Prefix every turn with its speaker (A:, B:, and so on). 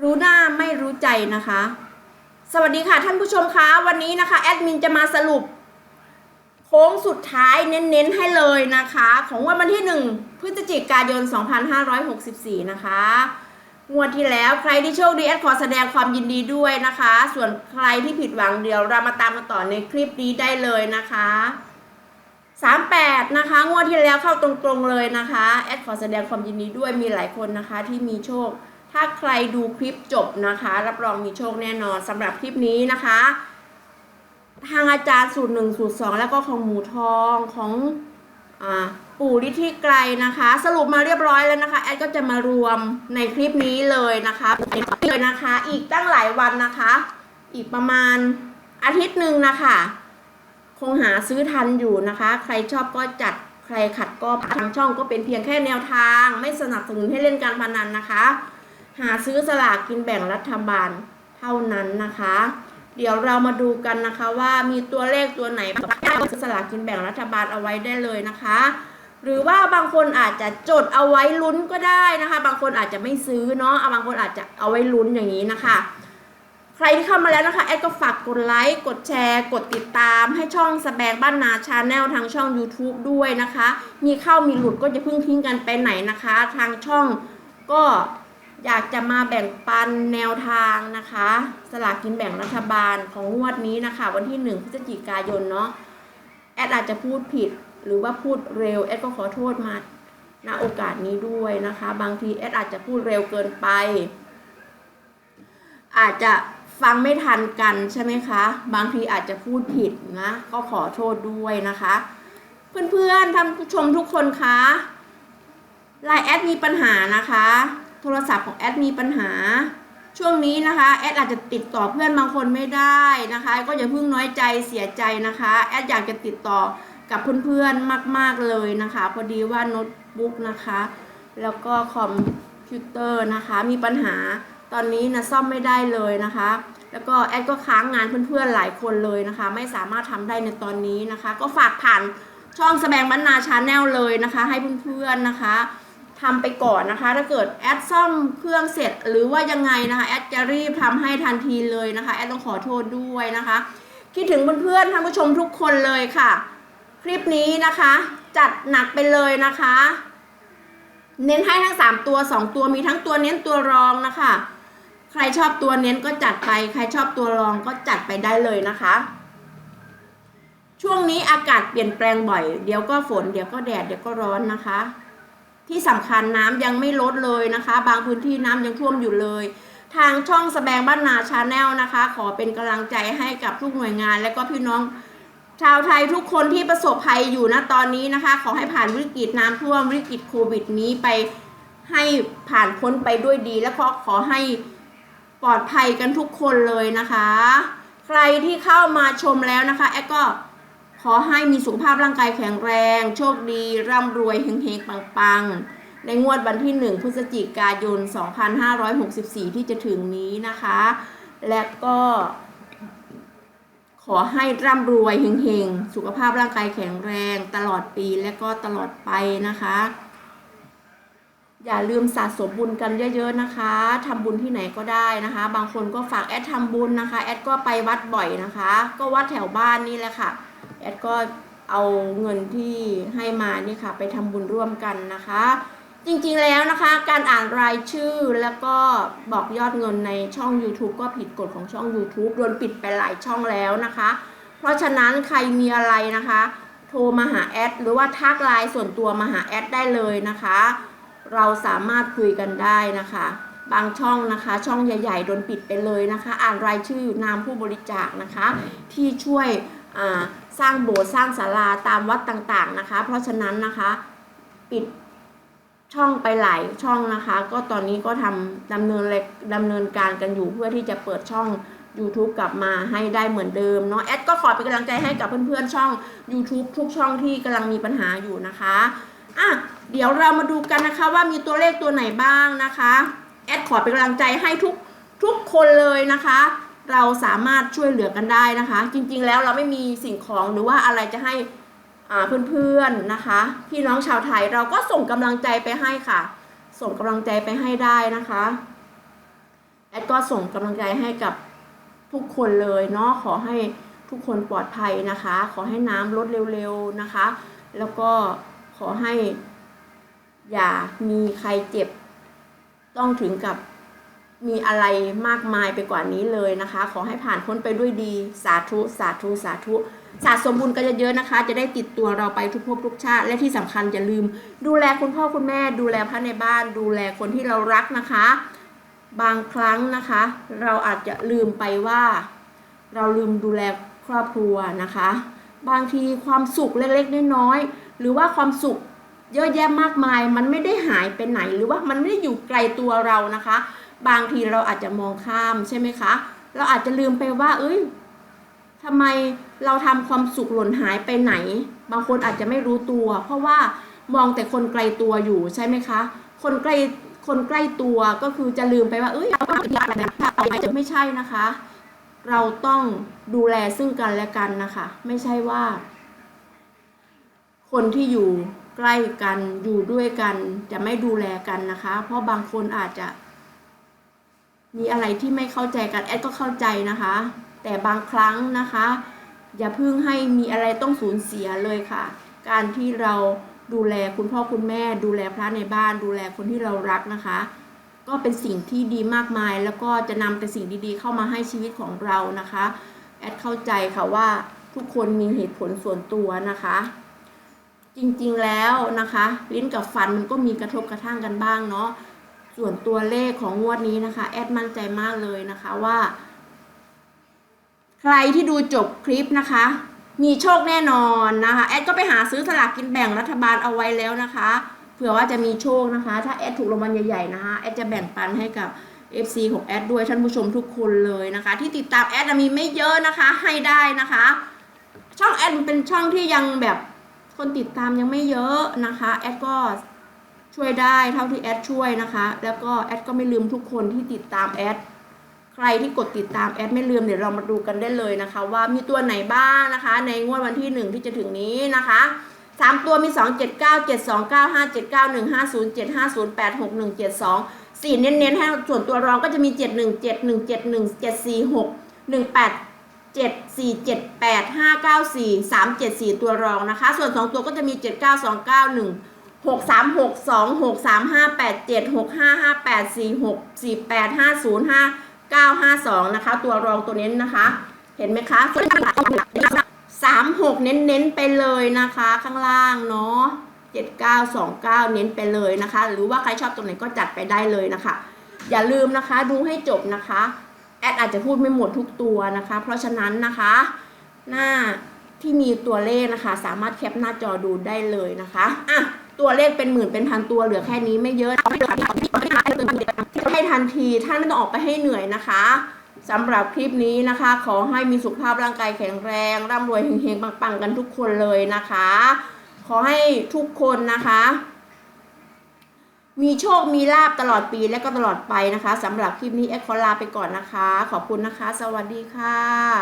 A: รู้หน้าไม่รู้ใจนะคะ สวัสดีค่ะท่านผู้ชมคะวันนี้นะคะแอดมินจะมาสรุป โค้งสุดท้ายเน้นๆให้เลยนะคะ ของงวดวันที่ 1 พฤศจิกายน 2564 นะคะงวดที่แล้วใครที่โชคดีแอดขอแสดงความยินดีด้วยนะคะ ส่วนใครที่ผิดหวังเดี๋ยวเรามาตามกันต่อในคลิปนี้ได้เลยนะคะ38นะคะงวดที่แล้วเข้าตรงๆเลยนะคะแอดขอแสดงความยินดีด้วยมีหลายคนนะคะที่มีโชค ถ้าใครดูคลิปจบนะคะ รับรองมีโชคแน่นอนสำหรับคลิปนี้นะคะ ทางอาจารย์สูตรหนึ่งสูตรสองแล้วก็ของหมูทองของอปู่ฤทธิไกรนะคะ สรุปมาเรียบร้อยแล้วนะคะ แอดก็จะมารวมในคลิปนี้เลยนะคะเลยนะคะ อีกตั้งหลายวันนะคะ อีกประมาณอาทิตย์หนึ่งนะคะ คงหาซื้อทันอยู่นะคะ ใครชอบก็จัดใครขัดก็ทางช่องก็เป็นเพียงแค่แนวทาง ไม่สนับสนุนให้เล่นการพนันนะคะ หาซื้อสลากกินแบ่งรัฐบาลเท่านั้นนะคะ เดี๋ยวเรามาดูกันนะคะว่ามีตัวเลขตัวไหนบ้างซื้อสลากกินแบ่งรัฐบาลเอาไว้ได้เลยนะคะ หรือว่าบางคนอาจจะจดเอาไว้ลุ้นก็ได้นะคะ บางคนอาจจะไม่ซื้อเนาะเอาบางคนอาจจะเอาไว้ลุ้นอย่างนี้นะคะใครที่เข้ามาแล้วนะคะแอดก็ฝากกดไลค์ กดแชร์ กดติดตามให้ช่องสแบงบ้านนาชาแนลทางช่อง YouTube ด้วยนะคะ มีเข้ามีหลุดก็จะพิ่งทิ้งกันไปไหนนะคะ ทางช่องก็ อยากจะมาแบ่งปันแนวทางนะคะ สลากกินแบ่งรัฐบาลของงวดนี้นะคะ วันที่ 1พฤศจิกายนเนาะแอดอาจจะพูดผิดหรือว่าพูดเร็วแอดก็ขอโทษมาณโอกาสนี้ด้วยนะคะ บางทีแอดอาจจะพูดเร็วเกินไป อาจจะฟังไม่ทันกันใช่ไหมคะ บางทีอาจจะพูดผิดนะ ก็ขอโทษด้วยนะคะ เพื่อนๆท่านผู้ชมทุกคนคะไลน์แอดมีปัญหานะคะ โทรศัพท์ของแอดมีปัญหา ช่วงนี้นะคะแอดอาจจะติดต่อเพื่อนบางคนไม่ได้นะคะ ก็อย่าเพิ่งน้อยใจเสียใจนะคะแอดอยากจะติดต่อกับเพื่อนๆมาก ๆเลยนะคะ พอดีว่าโน้ตบุ๊กนะคะ แล้วก็คอมพิวเตอร์นะคะ มีปัญหาตอนนี้นะซ่อมไม่ได้เลยนะคะ แล้วก็แอดก็ค้างงานเพื่อนๆหลายคนเลยนะคะ ไม่สามารถทำได้ในตอนนี้นะคะ ก็ฝากผ่านช่องแสดงบรรณาชาแนลเลยนะคะ ให้เพื่อนๆนะคะ ทำไปก่อนนะคะ ถ้าเกิดแอดซ่อมเครื่องเสร็จหรือว่ายังไงนะคะ แอดจะรีบทำให้ทันทีเลยนะคะ แอดต้องขอโทษด้วยนะคะ คิดถึงเพื่อนๆท่านผู้ชมทุกคนเลยค่ะ คลิปนี้นะคะ จัดหนักไปเลยนะคะ เน้นให้ทั้ง 3 ตัว 2 ตัวมีทั้งตัวเน้นตัวรองนะคะ ใครชอบตัวเน้นก็จัดไป ใครชอบตัวรองก็จัดไปได้เลยนะคะช่วงนี้อากาศเปลี่ยนแปลงบ่อย เดี๋ยวก็ฝน เดี๋ยวก็แดด เดี๋ยวก็ร้อนนะคะ ที่สำคัญน้ำยังไม่ลดเลยนะคะ บางพื้นที่น้ำยังท่วมอยู่เลย ทางช่องสแบงบ้านนาชาแนลนะคะ ขอเป็นกำลังใจให้กับทุกหน่วยงาน และก็พี่น้องชาวไทยทุกคนที่ประสบภัยอยู่ณตอนนี้นะคะ ขอให้ผ่านวิกฤตน้ำท่วมวิกฤตโควิดนี้ไปให้ผ่านพ้นไปด้วยดี และก็ขอให้ปลอดภัยกันทุกคนเลยนะคะ ใครที่เข้ามาชมแล้วนะคะแอดก็ ขอให้มีสุขภาพร่างกายแข็งแรง โชคดี ร่ำรวยเฮงๆ ปังๆ ในงวดวันที่ 1 พฤศจิกายน 2564 ที่จะถึงนี้นะคะ และก็ ขอให้ร่ำรวยเฮงๆ สุขภาพร่างกายแข็งแรงตลอดปีและก็ตลอดไปนะคะ อย่าลืมสะสมบุญกันเยอะๆนะคะทำบุญที่ไหนก็ได้นะคะ บางคนก็ฝากแอดทำบุญนะคะ แอดก็ไปวัดบ่อยนะคะ ก็วัดแถวบ้านนี่แหละค่ะ แอดก็เอาเงินที่ให้มานี่ค่ะ ไปทำบุญร่วมกันนะคะ จริงๆแล้วนะคะ การอ่านรายชื่อแล้วก็บอกยอดเงินในช่อง YouTube ก็ผิดกฎของช่อง YouTube โดนปิดไปหลายช่องแล้วนะคะ เพราะฉะนั้นใครมีอะไรนะคะ โทรมาหาแอดหรือว่าทักไลน์ส่วนตัวมาหาแอดได้เลยนะคะ เราสามารถคุยกันได้นะคะบางช่องนะคะ ช่องใหญ่ ๆ โดนปิดไปเลยนะคะ อ่านรายชื่อนามผู้บริจาคนะคะ ที่ช่วย สร้างโบสถ์สร้างศาลาตามวัดต่างๆนะคะ เพราะฉะนั้นนะคะปิดช่องไปหลายช่องนะคะ ก็ตอนนี้ก็ทำดำเนินเลยดำเนินการกันอยู่เพื่อที่จะเปิดช่อง YouTube กลับมาให้ได้เหมือนเดิมเนาะแอดก็ขอเป็นกำลังใจให้กับเพื่อนๆช่อง YouTube ทุกช่องที่กำลังมีปัญหาอยู่นะคะอะเดี๋ยวเรามาดูกันนะคะว่ามีตัวเลขตัวไหนบ้างนะคะแอดขอเป็นกำลังใจให้ทุกทุกคนเลยนะคะ เราสามารถช่วยเหลือกันได้นะคะ จริงๆแล้วเราไม่มีสิ่งของหรือว่าอะไรจะให้เพื่อนๆนะคะ พี่น้องชาวไทยเราก็ส่งกำลังใจไปให้ค่ะ ส่งกำลังใจไปให้ได้นะคะแอดก็ส่งกำลังใจให้กับทุกคนเลยเนาะขอให้ทุกคนปลอดภัยนะคะ ขอให้น้ำลดเร็วๆนะคะ แล้วก็ขอให้อย่ามีใครเจ็บต้องถึงกับ มีอะไรมากมายไปกว่านี้เลยนะคะ ขอให้ผ่านพ้นไปด้วยดี สาธุ สาธุ สาธุสะสมบุญกันเยอะๆนะคะ จะได้ติดตัวเราไปทุกภพทุกชาติ และที่สำคัญอย่าลืม ดูแลคุณพ่อคุณแม่ ดูแลพระในบ้าน ดูแลคนที่เรารักนะคะ บางครั้งนะคะ เราอาจจะลืมไปว่า เราลืมดูแลครอบครัวนะคะ บางทีความสุขเล็กๆน้อยๆหรือว่าความสุขเยอะแยะมากมาย มันไม่ได้หายไปไหน หรือว่ามันไม่ได้อยู่ไกลตัวเรานะคะ บางทีเราอาจจะมองข้ามใช่ไหมคะ เราอาจจะลืมไปว่า เอ้ยทำไมเราทำความสุขหล่นหายไปไหน บางคนอาจจะไม่รู้ตัว เพราะว่ามองแต่คนไกลตัวอยู่ใช่ไหมคะ คนใกล้คนใกล้ตัวก็คือจะลืมไปว่าเอ้ยจะไม่ใช่นะคะ เราต้องดูแลซึ่งกันและกันนะคะ ไม่ใช่ว่า คนที่อยู่ใกล้กันอยู่ด้วยกันจะไม่ดูแลกันนะคะ เพราะบางคนอาจจะ มีอะไรที่ไม่เข้าใจกันแอดก็เข้าใจนะคะ แต่บางครั้งนะคะ อย่าเพิ่งให้มีอะไรต้องสูญเสียเลยค่ะ การที่เราดูแลคุณพ่อคุณแม่ ดูแลพระในบ้าน ดูแลคนที่เรารักนะคะ ก็เป็นสิ่งที่ดีมากมาย แล้วก็จะนำแต่สิ่งดีๆ เข้ามาให้ชีวิตของเรานะคะแอดเข้าใจค่ะว่าทุกคนมีเหตุผลส่วนตัวนะคะ จริงๆแล้วนะคะ ลิ้นกับฟันมันก็มีกระทบกระทั่งกันบ้างเนาะ ส่วนตัวเลขของงวดนี้นะคะแอดมั่นใจมากเลยนะคะว่า ใครที่ดูจบคลิปนะคะ มีโชคแน่นอนนะคะแอดก็ไปหาซื้อสลากกินแบ่งรัฐบาลเอาไว้แล้วนะคะเผื่อว่าจะมีโชคนะคะ ถ้าแอดถูกรางวัลใหญ่ๆนะคะแอดจะแบ่งปันให้กับ FC ของแอดด้วยท่านผู้ชมทุกคนเลยนะคะ ที่ติดตามแอดมีไม่เยอะนะคะ ให้ได้นะคะ ช่องแอดเป็นช่องที่ยังแบบคนติดตามยังไม่เยอะนะคะแอดก็ ช่วยได้เท่าที่แอดช่วยนะคะ แล้วก็แอดก็ไม่ลืมทุกคนที่ติดตามแอดใครที่กดติดตามแอดไม่ลืมเดี๋ยวเรามาดูกันได้เลยนะคะ ว่ามีตัวไหนบ้างนะคะ ในงวดวันที่หนึ่งที่จะถึงนี้นะคะสามตัวมีสองเจ็ดเก้าเจ็ดสองเก้าห้าเจ็ดเก้าหนึ่งห้าศูนย์เจ็ดห้าศูนย์แปดหกหนึ่งเจ็ดสองสี่เน้นๆให้ส่วนตัวรองก็จะมีเจ็ดหนึ่งเจ็ดหนึ่งเจ็ดหนึ่งเจ็ดสี่หกหนึ่งแปดเจ็ดสี่เจ็ดแปดห้าเก้าสี่สามเจ็ดสี่ตัวรองนะคะ ส่วนสองตัวก็จะมีเจ็ดเก้าสองเก้า หกสามหกสองหกสามห้าแปดเจ็ดหกห้าห้าแปดสี่หกสี่แปดห้าศูนย์ห้าเก้าห้าสองนะคะ ตัวรองตัวเน้นนะคะ เห็นไหมคะส่วนสามหกเน้นเน้นๆไปเลยนะคะ ข้างล่างเนาะเจ็ดเก้าสองเก้าเน้นไปเลยนะคะ หรือว่าใครชอบตรงไหนก็จัดไปได้เลยนะคะ อย่าลืมนะคะดูให้จบนะคะแอดอาจจะพูดไม่หมดทุกตัวนะคะ เพราะฉะนั้นนะคะ หน้าที่มีตัวเลขนะคะ สามารถแคปหน้าจอดูได้เลยนะคะอะ ตัวเลขเป็นหมื่นเป็นพันตัวเหลือแค่นี้ไม่เยอะให้ทันทีท่านไม่ต้องออกไปให้เหนื่อยนะคะสำหรับคลิปนี้นะคะ ขอให้มีสุขภาพร่างกายแข็งแรงร่ำรวยเฮงๆปังๆกันทุกคนเลยนะคะ ขอให้ทุกคนนะคะ มีโชคมีลาบตลอดปีและก็ตลอดไปนะคะสำหรับคลิปนี้แอดขอลาไปก่อนนะคะ ขอบคุณนะคะ สวัสดีค่ะ